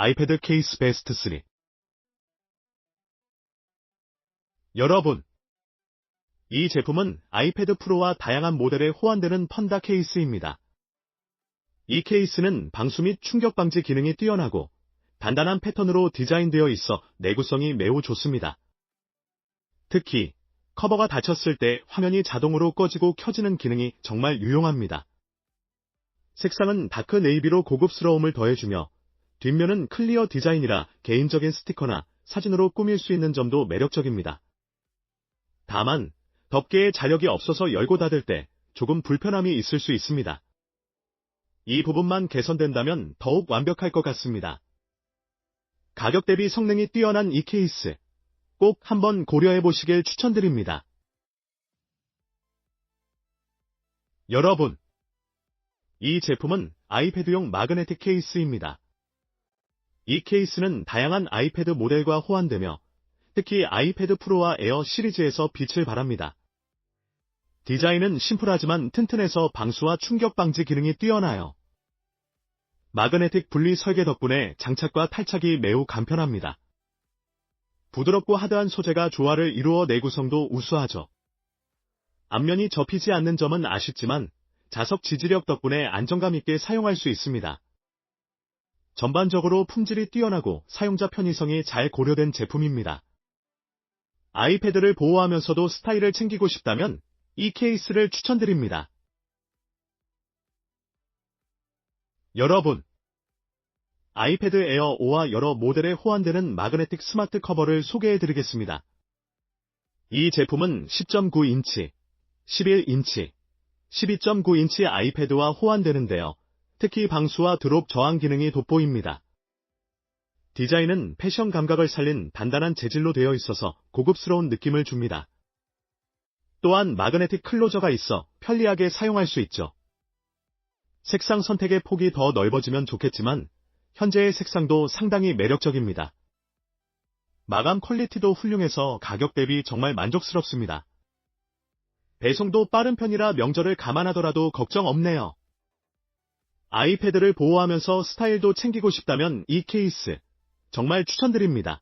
아이패드 케이스 베스트 3 여러분, 이 제품은 아이패드 프로와 다양한 모델에 호환되는 펀다 케이스입니다. 이 케이스는 방수 및 충격 방지 기능이 뛰어나고 단단한 패턴으로 디자인되어 있어 내구성이 매우 좋습니다. 특히 커버가 닫혔을 때 화면이 자동으로 꺼지고 켜지는 기능이 정말 유용합니다. 색상은 다크 네이비로 고급스러움을 더해주며 뒷면은 클리어 디자인이라 개인적인 스티커나 사진으로 꾸밀 수 있는 점도 매력적입니다. 다만 덮개에 자력이 없어서 열고 닫을 때 조금 불편함이 있을 수 있습니다. 이 부분만 개선된다면 더욱 완벽할 것 같습니다. 가격 대비 성능이 뛰어난 이 케이스 꼭 한번 고려해 보시길 추천드립니다. 여러분, 이 제품은 아이패드용 마그네틱 케이스입니다. 이 케이스는 다양한 아이패드 모델과 호환되며 특히 아이패드 프로와 에어 시리즈에서 빛을 발합니다. 디자인은 심플하지만 튼튼해서 방수와 충격 방지 기능이 뛰어나요. 마그네틱 분리 설계 덕분에 장착과 탈착이 매우 간편합니다. 부드럽고 하드한 소재가 조화를 이루어 내구성도 우수하죠. 앞면이 접히지 않는 점은 아쉽지만 자석 지지력 덕분에 안정감 있게 사용할 수 있습니다. 전반적으로 품질이 뛰어나고 사용자 편의성이 잘 고려된 제품입니다. 아이패드를 보호하면서도 스타일을 챙기고 싶다면 이 케이스를 추천드립니다. 여러분, 아이패드 에어 5와 여러 모델에 호환되는 마그네틱 스마트 커버를 소개해드리겠습니다. 이 제품은 10.9인치, 11인치, 12.9인치 아이패드와 호환되는데요. 특히 방수와 드롭 저항 기능이 돋보입니다. 디자인은 패션 감각을 살린 단단한 재질로 되어 있어서 고급스러운 느낌을 줍니다. 또한 마그네틱 클로저가 있어 편리하게 사용할 수 있죠. 색상 선택의 폭이 더 넓어지면 좋겠지만 현재의 색상도 상당히 매력적입니다. 마감 퀄리티도 훌륭해서 가격 대비 정말 만족스럽습니다. 배송도 빠른 편이라 명절을 감안하더라도 걱정 없네요. 아이패드를 보호하면서 스타일도 챙기고 싶다면 이 케이스 정말 추천드립니다.